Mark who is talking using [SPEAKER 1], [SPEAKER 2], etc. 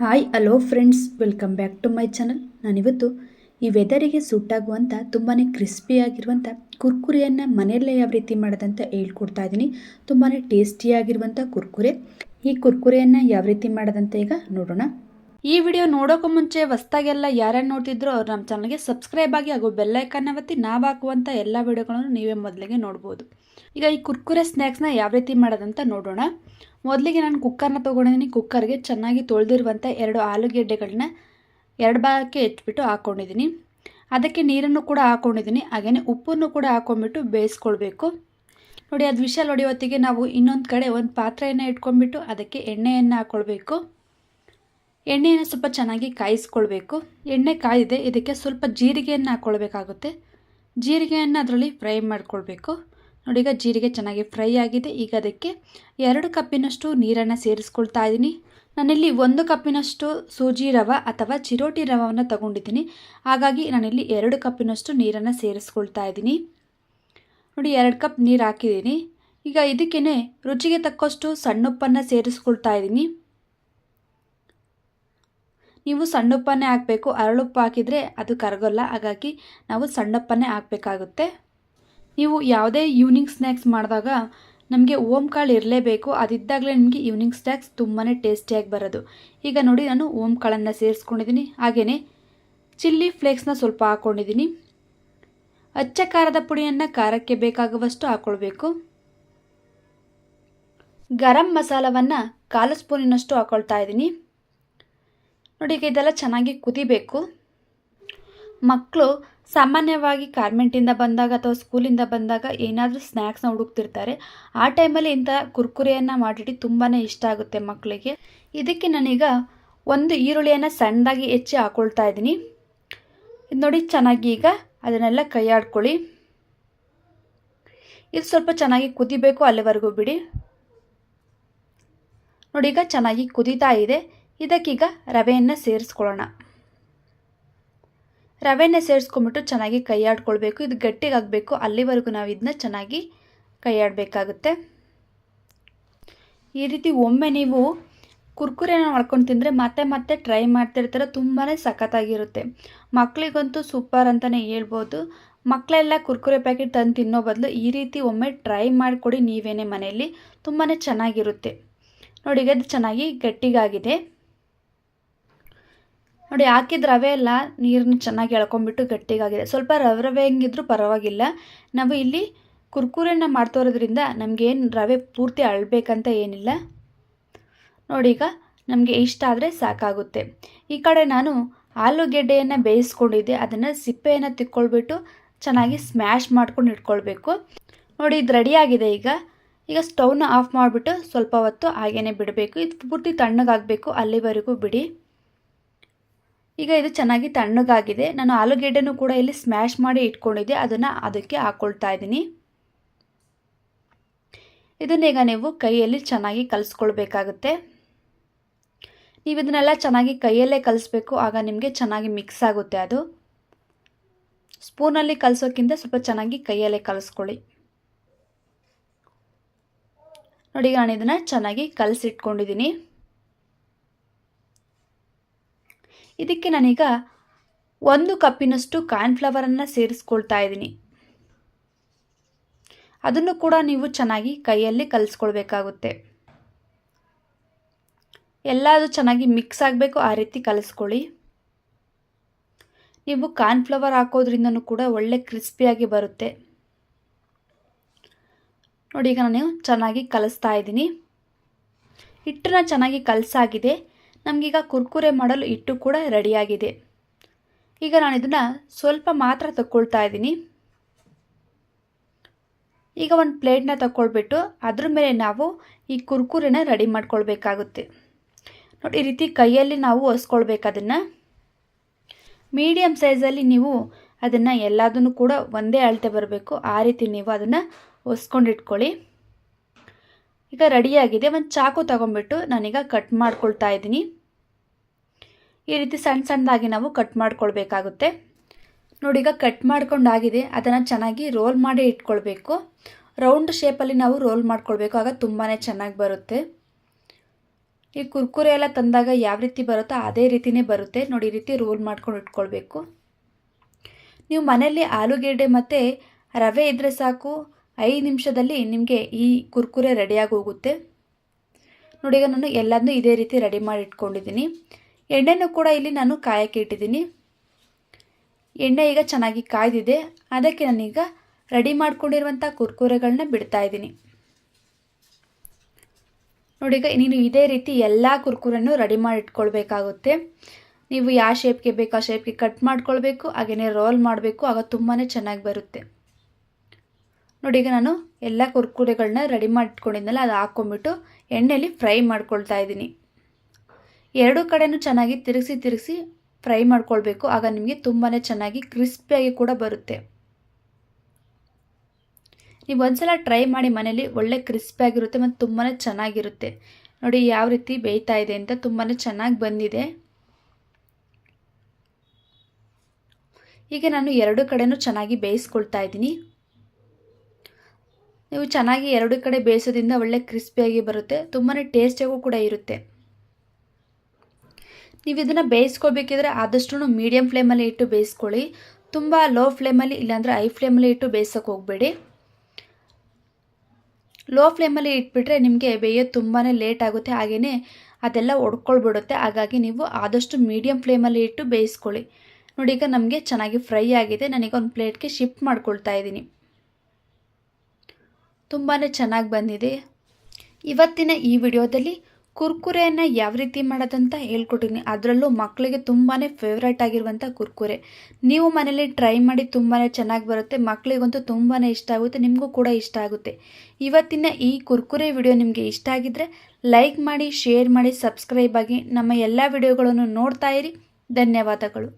[SPEAKER 1] Hi, hello friends, welcome back to my channel. ನಾನಿವತ್ತು ಈ ವೆದರಿಗೆ ಸೂಟಾಗುವಂಥ ತುಂಬಾ ಕ್ರಿಸ್ಪಿಯಾಗಿರುವಂಥ ಕುರ್ಕುರೆಯನ್ನು ಮನೆಯಲ್ಲೇ ಯಾವ ರೀತಿ ಮಾಡೋದಂತ ಹೇಳ್ಕೊಡ್ತಾ ಇದ್ದೀನಿ ತುಂಬಾ ಟೇಸ್ಟಿಯಾಗಿರುವಂಥ ಕುರ್ಕುರೆ. ಈ ಕುರ್ಕುರೆಯನ್ನು ಯಾವ ರೀತಿ ಮಾಡೋದಂತ ಈಗ ನೋಡೋಣ. ಈ ವಿಡಿಯೋ ನೋಡೋಕ್ಕೂ ಮುಂಚೆ ಹೊಸ್ದಾಗೆಲ್ಲ ಯಾರ್ಯಾರು ನೋಡ್ತಿದ್ರು ಅವ್ರು ನಮ್ಮ ಚಾನಲ್ಗೆ ಸಬ್ಸ್ಕ್ರೈಬ್ ಆಗಿ ಹಾಗೂ ಬೆಲ್ಲೈಕನ್ನ ಒತ್ತಿ ನಾವು ಹಾಕುವಂಥ ಎಲ್ಲ ವಿಡಿಯೋಗಳನ್ನು ನೀವೇ ಮೊದಲಿಗೆ ನೋಡ್ಬೋದು. ಈಗ ಈ ಕುರ್ಕುರೆ ಸ್ನ್ಯಾಕ್ಸ್ನ ಯಾವ ರೀತಿ ಮಾಡೋದಂತ ನೋಡೋಣ. ಮೊದಲಿಗೆ ನಾನು ಕುಕ್ಕರ್ನ ತೊಗೊಂಡಿದ್ದೀನಿ ಕುಕ್ಕರ್ಗೆ ಚೆನ್ನಾಗಿ ತೊಳೆದಿರುವಂಥ ಎರಡು ಆಲೂಗೆಡ್ಡೆಗಳನ್ನ ಎರಡು ಭಾಗಕ್ಕೆ ಹೆಚ್ಚಿಬಿಟ್ಟು ಹಾಕ್ಕೊಂಡಿದ್ದೀನಿ ಅದಕ್ಕೆ ನೀರನ್ನು ಕೂಡ ಹಾಕ್ಕೊಂಡಿದ್ದೀನಿ ಹಾಗೆಯೇ ಉಪ್ಪನ್ನು ಕೂಡ ಹಾಕ್ಕೊಂಡ್ಬಿಟ್ಟು ಬೇಯಿಸ್ಕೊಳ್ಬೇಕು. ನೋಡಿ, ಅದು ವಿಷಲ್ ಹೊಡೆಯೋತ್ತಿಗೆ ನಾವು ಇನ್ನೊಂದು ಕಡೆ ಒಂದು ಪಾತ್ರೆಯನ್ನು ಇಟ್ಕೊಂಡ್ಬಿಟ್ಟು ಅದಕ್ಕೆ ಎಣ್ಣೆಯನ್ನು ಹಾಕ್ಕೊಳ್ಬೇಕು ಎಣ್ಣೆಯನ್ನು ಸ್ವಲ್ಪ ಚೆನ್ನಾಗಿ ಕಾಯಿಸ್ಕೊಳ್ಬೇಕು. ಎಣ್ಣೆ ಕಾಯಿದೆ ಇದಕ್ಕೆ ಸ್ವಲ್ಪ ಜೀರಿಗೆಯನ್ನು ಹಾಕ್ಕೊಳ್ಬೇಕಾಗುತ್ತೆ ಜೀರಿಗೆಯನ್ನು ಅದರಲ್ಲಿ ಫ್ರೈ ಮಾಡ್ಕೊಳ್ಬೇಕು. ನೋಡಿ, ಈಗ ಜೀರಿಗೆ ಚೆನ್ನಾಗಿ ಫ್ರೈ ಆಗಿದೆ. ಈಗ ಅದಕ್ಕೆ ಎರಡು ಕಪ್ಪಿನಷ್ಟು ನೀರನ್ನು ಸೇರಿಸ್ಕೊಳ್ತಾ ಇದ್ದೀನಿ ನಾನಿಲ್ಲಿ ಒಂದು ಕಪ್ಪಿನಷ್ಟು ಸೂಜಿ ರವ ಅಥವಾ ಚಿರೋಟಿ ರವವನ್ನು ತಗೊಂಡಿದ್ದೀನಿ. ಹಾಗಾಗಿ ನಾನಿಲ್ಲಿ ಎರಡು ಕಪ್ಪಿನಷ್ಟು ನೀರನ್ನು ಸೇರಿಸ್ಕೊಳ್ತಾ ಇದ್ದೀನಿ ನೋಡಿ, ಎರಡು ಕಪ್ ನೀರು ಹಾಕಿದ್ದೀನಿ. ಈಗ ಇದಕ್ಕೇ ರುಚಿಗೆ ತಕ್ಕಷ್ಟು ಸಣ್ಣುಪ್ಪನ್ನು ಸೇರಿಸ್ಕೊಳ್ತಾ ಇದ್ದೀನಿ ನೀವು ಸಣ್ಣುಪ್ಪನ್ನೇ ಹಾಕಬೇಕು. ಅರಳುಪ್ಪು ಹಾಕಿದರೆ ಅದು ಕರಗೋಲ್ಲ. ಹಾಗಾಗಿ ನಾವು ಸಣ್ಣಪ್ಪನ್ನೇ ಹಾಕಬೇಕಾಗುತ್ತೆ. ನೀವು ಯಾವುದೇ ಈವ್ನಿಂಗ್ ಸ್ನ್ಯಾಕ್ಸ್ ಮಾಡಿದಾಗ ನಮಗೆ ಓಮ್ ಕಾಳು ಇರಲೇಬೇಕು. ಅದಿದ್ದಾಗಲೇ ನಿಮಗೆ ಈವ್ನಿಂಗ್ ಸ್ನ್ಯಾಕ್ಸ್ ತುಂಬಾ ಟೇಸ್ಟಿಯಾಗಿ ಬರೋದು. ಈಗ ನೋಡಿ ನಾನು ಓಮ್ ಕಾಳನ್ನು ಸೇರಿಸ್ಕೊಂಡಿದ್ದೀನಿ ಹಾಗೆಯೇ ಚಿಲ್ಲಿ ಫ್ಲೇಕ್ಸ್ನ ಸ್ವಲ್ಪ ಹಾಕ್ಕೊಂಡಿದ್ದೀನಿ ಅಚ್ಚ ಖಾರದ ಪುಡಿಯನ್ನು ಖಾರಕ್ಕೆ ಬೇಕಾಗುವಷ್ಟು ಹಾಕ್ಕೊಳ್ಬೇಕು ಗರಂ ಮಸಾಲವನ್ನು ಕಾಲು ಸ್ಪೂನಿನಷ್ಟು ಹಾಕ್ಕೊಳ್ತಾ ಇದ್ದೀನಿ ನೋಡಿ ಈಗ ಇದೆಲ್ಲ ಚೆನ್ನಾಗಿ ಕುದಿಬೇಕು. ಮಕ್ಕಳು ಸಾಮಾನ್ಯವಾಗಿ ಕಾರ್ಮೆಂಟಿಂದ ಬಂದಾಗ ಅಥವಾ ಸ್ಕೂಲಿಂದ ಬಂದಾಗ ಏನಾದರೂ ಸ್ನ್ಯಾಕ್ಸ್ನ ಹುಡುಕ್ತಿರ್ತಾರೆ. ಆ ಟೈಮಲ್ಲಿ ಇಂಥ ಕುರ್ಕುರೆಯನ್ನು ಮಾಡಿಟ್ಟು ತುಂಬಾ ಇಷ್ಟ ಆಗುತ್ತೆ ಮಕ್ಕಳಿಗೆ ಇದಕ್ಕೆ ನಾನೀಗ ಒಂದು ಈರುಳ್ಳಿಯನ್ನು ಸಣ್ಣದಾಗಿ ಹೆಚ್ಚಿ ಹಾಕ್ಕೊಳ್ತಾ ಇದ್ದೀನಿ. ಇದು ನೋಡಿ ಚೆನ್ನಾಗಿ ಈಗ ಅದನ್ನೆಲ್ಲ ಕೈಯಾಡ್ಕೊಳ್ಳಿ. ಇದು ಸ್ವಲ್ಪ ಚೆನ್ನಾಗಿ ಕುದಿಬೇಕು ಅಲ್ಲಿವರೆಗೂ ಬಿಡಿ. ನೋಡಿ ಈಗ ಚೆನ್ನಾಗಿ ಕುದೀತಾ ಇದೆ. ಇದಕ್ಕೀಗ ರವೆಯನ್ನು ಸೇರಿಸ್ಕೊಳ್ಳೋಣ. ರವೆನ ಸೇರಿಸ್ಕೊಂಬಿಟ್ಟು ಚೆನ್ನಾಗಿ ಕೈಯಾಡ್ಕೊಳ್ಬೇಕು, ಇದು ಗಟ್ಟಿಗಾಗಬೇಕು, ಅಲ್ಲಿವರೆಗೂ ನಾವು ಇದನ್ನ ಚೆನ್ನಾಗಿ ಕೈಯಾಡಬೇಕಾಗುತ್ತೆ. ಈ ರೀತಿ ಒಮ್ಮೆ ನೀವು ಕುರ್ಕುರೆನ ಮಾಡ್ಕೊಂಡು ತಿಂದರೆ ಮತ್ತೆ ಮತ್ತೆ ಟ್ರೈ ಮಾಡ್ತಿರ್ತಾರೆ ತುಂಬಾ ಸಖತ್ತಾಗಿರುತ್ತೆ. ಮಕ್ಕಳಿಗಂತೂ ಸೂಪರ್ ಅಂತಲೇ ಹೇಳ್ಬೋದು. ಮಕ್ಕಳೆಲ್ಲ ಕುರ್ಕುರೆ ಪ್ಯಾಕೆಟ್ ತಂದು ತಿನ್ನೋ ಬದಲು ಈ ರೀತಿ ಒಮ್ಮೆ ಟ್ರೈ ಮಾಡಿಕೊಡಿ ನೀವೇನೇ ಮನೆಯಲ್ಲಿ ತುಂಬಾ ಚೆನ್ನಾಗಿರುತ್ತೆ. ನೋಡಿ ಅದು ಚೆನ್ನಾಗಿ ಗಟ್ಟಿಗಾಗಿದೆ. ನೋಡಿ, ಹಾಕಿದ ರವೆ ಎಲ್ಲ ನೀರನ್ನ ಚೆನ್ನಾಗಿ ಎಳ್ಕೊಂಡ್ಬಿಟ್ಟು ಗಟ್ಟಿಗಾಗಿದೆ. ಸ್ವಲ್ಪ ರವೆ ರವೆ ಹೆಂಗಿದ್ರೂ ಪರವಾಗಿಲ್ಲ. ನಾವು ಇಲ್ಲಿ ಕುರ್ಕುರೆನ ಮಾಡ್ತೋರೋದ್ರಿಂದ ನಮಗೇನು ರವೆ ಪೂರ್ತಿ ಅಳಬೇಕಂತ ಏನಿಲ್ಲ. ನೋಡಿ, ಈಗ ನಮಗೆ ಇಷ್ಟ ಆದರೆ ಸಾಕಾಗುತ್ತೆ. ಈ ಕಡೆ ನಾನು ಆಲೂಗೆಡ್ಡೆಯನ್ನು ಬೇಯಿಸ್ಕೊಂಡಿದ್ದೆ. ಅದನ್ನು ಸಿಪ್ಪೆಯನ್ನು ತಿಕ್ಕೊಳ್ಬಿಟ್ಟು ಚೆನ್ನಾಗಿ ಸ್ಮ್ಯಾಶ್ ಮಾಡ್ಕೊಂಡು ಇಟ್ಕೊಳ್ಬೇಕು. ನೋಡಿ, ಇದು ರೆಡಿಯಾಗಿದೆ ಈಗ. ಈಗ ಸ್ಟವ್ನ ಆಫ್ ಮಾಡಿಬಿಟ್ಟು ಸ್ವಲ್ಪ ಹೊತ್ತು ಹಾಗೇ ಬಿಡಬೇಕು. ಇದು ಪೂರ್ತಿ ತಣ್ಣಗಾಗಬೇಕು ಅಲ್ಲಿವರೆಗೂ ಬಿಡಿ. ಈಗ ಇದು ಚೆನ್ನಾಗಿ ತಣ್ಣಗಾಗಿದೆ. ನಾನು ಆಲೂಗೆಡ್ಡೆನೂ ಕೂಡ ಇಲ್ಲಿ ಸ್ಮ್ಯಾಶ್ ಮಾಡಿ ಇಟ್ಕೊಂಡಿದ್ದೆ. ಅದನ್ನು ಅದಕ್ಕೆ ಹಾಕ್ಕೊಳ್ತಾ ಇದ್ದೀನಿ. ಇದನ್ನೀಗ ನೀವು ಕೈಯಲ್ಲಿ ಚೆನ್ನಾಗಿ ಕಲಿಸ್ಕೊಳ್ಬೇಕಾಗುತ್ತೆ. ನೀವು ಇದನ್ನೆಲ್ಲ ಚೆನ್ನಾಗಿ ಕೈಯಲ್ಲೇ ಕಲಿಸ್ಬೇಕು. ಆಗ ನಿಮಗೆ ಚೆನ್ನಾಗಿ ಮಿಕ್ಸ್ ಆಗುತ್ತೆ ಅದು. ಸ್ಪೂನಲ್ಲಿ ಕಲಿಸೋಕ್ಕಿಂತ ಸ್ವಲ್ಪ ಚೆನ್ನಾಗಿ ಕೈಯಲ್ಲೇ ಕಲಿಸ್ಕೊಳ್ಳಿ. ನೋಡಿ ನಾನು ಇದನ್ನು ಚೆನ್ನಾಗಿ ಕಲಸಿಟ್ಕೊಂಡಿದ್ದೀನಿ. ಇದಕ್ಕೆ ನಾನೀಗ ಒಂದು ಕಪ್ಪಿನಷ್ಟು ಕಾರ್ನ್ಫ್ಲವರನ್ನು ಸೇರಿಸ್ಕೊಳ್ತಾ ಇದ್ದೀನಿ. ಅದನ್ನು ಕೂಡ ನೀವು ಚೆನ್ನಾಗಿ ಕೈಯಲ್ಲಿ ಕಲಿಸ್ಕೊಳ್ಬೇಕಾಗುತ್ತೆ. ಎಲ್ಲದು ಚೆನ್ನಾಗಿ ಮಿಕ್ಸ್ ಆಗಬೇಕು, ಆ ರೀತಿ ಕಲಿಸ್ಕೊಳ್ಳಿ. ನೀವು ಕಾರ್ನ್ಫ್ಲವರ್ ಹಾಕೋದ್ರಿಂದನೂ ಕೂಡ ಒಳ್ಳೆ ಕ್ರಿಸ್ಪಿಯಾಗಿ ಬರುತ್ತೆ. ನೋಡಿ ಈಗ ನಾನು ಚೆನ್ನಾಗಿ ಕಲಿಸ್ತಾ ಇದ್ದೀನಿ. ಹಿಟ್ಟನ್ನ ಚೆನ್ನಾಗಿ ಕಲಸಾಗಿದೆ. ನಮಗೀಗ ಕುರ್ಕುರೆ ಮಾಡಲು ಇಟ್ಟು ಕೂಡ ರೆಡಿಯಾಗಿದೆ. ಈಗ ನಾನು ಇದನ್ನು ಸ್ವಲ್ಪ ಮಾತ್ರ ತಗೊಳ್ತಾ ಇದ್ದೀನಿ. ಈಗ ಒಂದು ಪ್ಲೇಟ್ನ ತಗೊಳ್ಬಿಟ್ಟು ಅದ್ರ ಮೇಲೆ ನಾವು ಈ ಕುರ್ಕುರೆನ ರೆಡಿ ಮಾಡ್ಕೊಳ್ಬೇಕಾಗುತ್ತೆ. ನೋಡಿ, ಈ ರೀತಿ ಕೈಯಲ್ಲಿ ನಾವು ಒಸ್ಕೊಳ್ಬೇಕು ಅದನ್ನು. ಮೀಡಿಯಮ್ ಸೈಜಲ್ಲಿ ನೀವು ಅದನ್ನು ಎಲ್ಲದನ್ನು ಕೂಡ ಒಂದೇ ಅಳತೆ ಬರಬೇಕು. ಆ ರೀತಿ ನೀವು ಅದನ್ನು ಒಸ್ಕೊಂಡಿಟ್ಕೊಳ್ಳಿ ಈಗ ರೆಡಿಯಾಗಿದೆ. ಒಂದು ಚಾಕು ತಗೊಂಡ್ಬಿಟ್ಟು ನಾನೀಗ ಕಟ್ ಮಾಡ್ಕೊಳ್ತಾ ಇದ್ದೀನಿ. ಈ ರೀತಿ ಸಣ್ಣ ಸಣ್ಣದಾಗಿ ನಾವು ಕಟ್ ಮಾಡ್ಕೊಳ್ಬೇಕಾಗುತ್ತೆ. ನೋಡಿ ಈಗ ಕಟ್ ಮಾಡ್ಕೊಂಡಾಗಿದೆ, ಅದನ್ನು ಚೆನ್ನಾಗಿ ರೋಲ್ ಮಾಡಿ ಇಟ್ಕೊಳ್ಬೇಕು. ರೌಂಡ್ ಶೇಪಲ್ಲಿ ನಾವು ರೋಲ್ ಮಾಡ್ಕೊಳ್ಬೇಕು, ಆಗ ತುಂಬಾ ಚೆನ್ನಾಗಿ ಬರುತ್ತೆ. ಈ ಕುರ್ಕುರೆ ಎಲ್ಲ ತಂದಾಗ ಯಾವ ರೀತಿ ಬರುತ್ತೋ ಅದೇ ರೀತಿಯೇ ಬರುತ್ತೆ. ನೋಡಿ ರೀತಿ ರೋಲ್ ಮಾಡ್ಕೊಂಡು ಇಟ್ಕೊಳ್ಬೇಕು. ನೀವು ಮನೆಯಲ್ಲಿ ಆಲೂಗೆಡ್ಡೆ ಮತ್ತು ರವೆ ಇದ್ದರೆ ಸಾಕು. ಐದು ನಿಮಿಷದಲ್ಲಿ ನಿಮಗೆ ಈ ಕುರ್ಕುರೆ ರೆಡಿಯಾಗಿ ಹೋಗುತ್ತೆ. ನೋಡಿ ಈಗ ನಾನು ಎಲ್ಲದನ್ನೂ ಇದೇ ರೀತಿ ರೆಡಿ ಮಾಡಿ ಇಟ್ಕೊಂಡಿದ್ದೀನಿ. ಎಣ್ಣೆನೂ ಕೂಡ ಇಲ್ಲಿ ನಾನು ಕಾಯಕ್ಕೆ ಇಟ್ಟಿದ್ದೀನಿ. ಎಣ್ಣೆ ಈಗ ಚೆನ್ನಾಗಿ ಕಾಯ್ದಿದೆ. ಅದಕ್ಕೆ ನಾನೀಗ ರೆಡಿ ಮಾಡ್ಕೊಂಡಿರುವಂಥ ಕುರ್ಕುರೆಗಳನ್ನ ಬಿಡ್ತಾ ಇದ್ದೀನಿ. ನೋಡಿ ಈಗ ನೀನು ಇದೇ ರೀತಿ ಎಲ್ಲ ಕುರ್ಕುರೆನೂ ರೆಡಿ ಮಾಡಿ ಇಟ್ಕೊಳ್ಬೇಕಾಗುತ್ತೆ ನೀವು ಯಾವ ಶೇಪ್ಗೆ ಬೇಕು ಆ ಶೇಪ್ಗೆ ಕಟ್ ಮಾಡ್ಕೊಳ್ಬೇಕು ಹಾಗೆಯೇ ರೋಲ್ ಮಾಡಬೇಕು, ಆಗ ತುಂಬಾ ಚೆನ್ನಾಗಿ ಬರುತ್ತೆ. ನೋಡಿ ಈಗ ನಾನು ಎಲ್ಲ ಕುರ್ಕುರೆಗಳನ್ನ ರೆಡಿ ಮಾಡಿ ಇಟ್ಕೊಂಡಿದ್ನಲ್ಲ ಅದು ಹಾಕ್ಕೊಂಬಿಟ್ಟು ಎಣ್ಣೆಯಲ್ಲಿ ಫ್ರೈ ಮಾಡ್ಕೊಳ್ತಾ ಇದ್ದೀನಿ. ಎರಡೂ ಕಡೆನೂ ಚೆನ್ನಾಗಿ ತಿರುಗಿಸಿ ತಿರುಗಿಸಿ ಫ್ರೈ ಮಾಡ್ಕೊಳ್ಬೇಕು. ಆಗ ನಿಮಗೆ ತುಂಬಾ ಚೆನ್ನಾಗಿ ಕ್ರಿಸ್ಪಿಯಾಗಿ ಕೂಡ ಬರುತ್ತೆ. ನೀವು ಒಂದ್ಸಲ ಟ್ರೈ ಮಾಡಿ ಮನೇಲಿ ಒಳ್ಳೆ ಕ್ರಿಸ್ಪಿಯಾಗಿರುತ್ತೆ ಮತ್ತು ತುಂಬಾ ಚೆನ್ನಾಗಿರುತ್ತೆ. ನೋಡಿ ಯಾವ ರೀತಿ ಬೇಯ್ತಾ ಇದೆ ಅಂತ ತುಂಬಾ ಚೆನ್ನಾಗಿ ಬಂದಿದೆ. ಈಗ ನಾನು ಎರಡು ಕಡೆನೂ ಚೆನ್ನಾಗಿ ಬೇಯಿಸ್ಕೊಳ್ತಾ ಇದ್ದೀನಿ. ನೀವು ಚೆನ್ನಾಗಿ ಎರಡು ಕಡೆ ಬೇಯಿಸೋದ್ರಿಂದ ಒಳ್ಳೆ ಕ್ರಿಸ್ಪಿಯಾಗಿ ಬರುತ್ತೆ. ತುಂಬಾ ಟೇಸ್ಟಿಯಾಗೂ ಕೂಡ ಇರುತ್ತೆ. ನೀವು ಇದನ್ನು ಬೇಯಿಸ್ಕೊಳ್ಬೇಕಿದ್ರೆ ಆದಷ್ಟು ಮೀಡಿಯಮ್ ಫ್ಲೇಮಲ್ಲಿ ಇಟ್ಟು ಬೇಯಿಸ್ಕೊಳ್ಳಿ. ತುಂಬ ಲೋ ಫ್ಲೇಮಲ್ಲಿ ಇಲ್ಲಾಂದರೆ ಐ ಫ್ಲೇಮಲ್ಲಿ ಇಟ್ಟು ಬೇಯಿಸೋಕೆ ಹೋಗಬೇಡಿ. ಲೋ ಫ್ಲೇಮಲ್ಲಿ ಇಟ್ಬಿಟ್ರೆ ನಿಮಗೆ ಬೇಯೋದು ತುಂಬಾ ಲೇಟ್ ಆಗುತ್ತೆ. ಹಾಗೆಯೇ ಅದೆಲ್ಲ ಒಡ್ಕೊಳ್ಬಿಡುತ್ತೆ. ಹಾಗಾಗಿ ನೀವು ಆದಷ್ಟು ಮೀಡಿಯಮ್ ಫ್ಲೇಮಲ್ಲಿ ಇಟ್ಟು ಬೇಯಿಸ್ಕೊಳ್ಳಿ. ನೋಡಿ, ಈಗ ನಮಗೆ ಚೆನ್ನಾಗಿ ಫ್ರೈ ಆಗಿದೆ. ನಾನೀಗ ಒಂದು ಪ್ಲೇಟ್ಗೆ ಶಿಫ್ಟ್ ಮಾಡ್ಕೊಳ್ತಾ ಇದ್ದೀನಿ. ತುಂಬಾ ಚೆನ್ನಾಗಿ ಬಂದಿದೆ. ಇವತ್ತಿನ ಈ ವಿಡಿಯೋದಲ್ಲಿ ಕುರ್ಕುರೆಯನ್ನು ಯಾವ ರೀತಿ ಮಾಡೋದಂತ ಹೇಳ್ಕೊಟ್ಟಿದ್ದೀನಿ. ಅದರಲ್ಲೂ ಮಕ್ಕಳಿಗೆ ತುಂಬಾ ಫೇವ್ರೇಟ್ ಆಗಿರುವಂಥ ಕುರ್ಕುರೆ. ನೀವು ಮನೇಲಿ ಟ್ರೈ ಮಾಡಿ ತುಂಬಾ ಚೆನ್ನಾಗಿ ಬರುತ್ತೆ. ಮಕ್ಕಳಿಗಂತೂ ತುಂಬಾ ಇಷ್ಟ ಆಗುತ್ತೆ. ನಿಮಗೂ ಕೂಡ ಇಷ್ಟ ಆಗುತ್ತೆ. ಇವತ್ತಿನ ಈ ಕುರ್ಕುರೆ ವಿಡಿಯೋ ನಿಮಗೆ ಇಷ್ಟ ಆಗಿದ್ದರೆ ಲೈಕ್ ಮಾಡಿ ಶೇರ್ ಮಾಡಿ ಸಬ್ಸ್ಕ್ರೈಬ್ ಆಗಿ ನಮ್ಮ ಎಲ್ಲ ವಿಡಿಯೋಗಳನ್ನು ನೋಡ್ತಾ ಇರಿ. ಧನ್ಯವಾದಗಳು.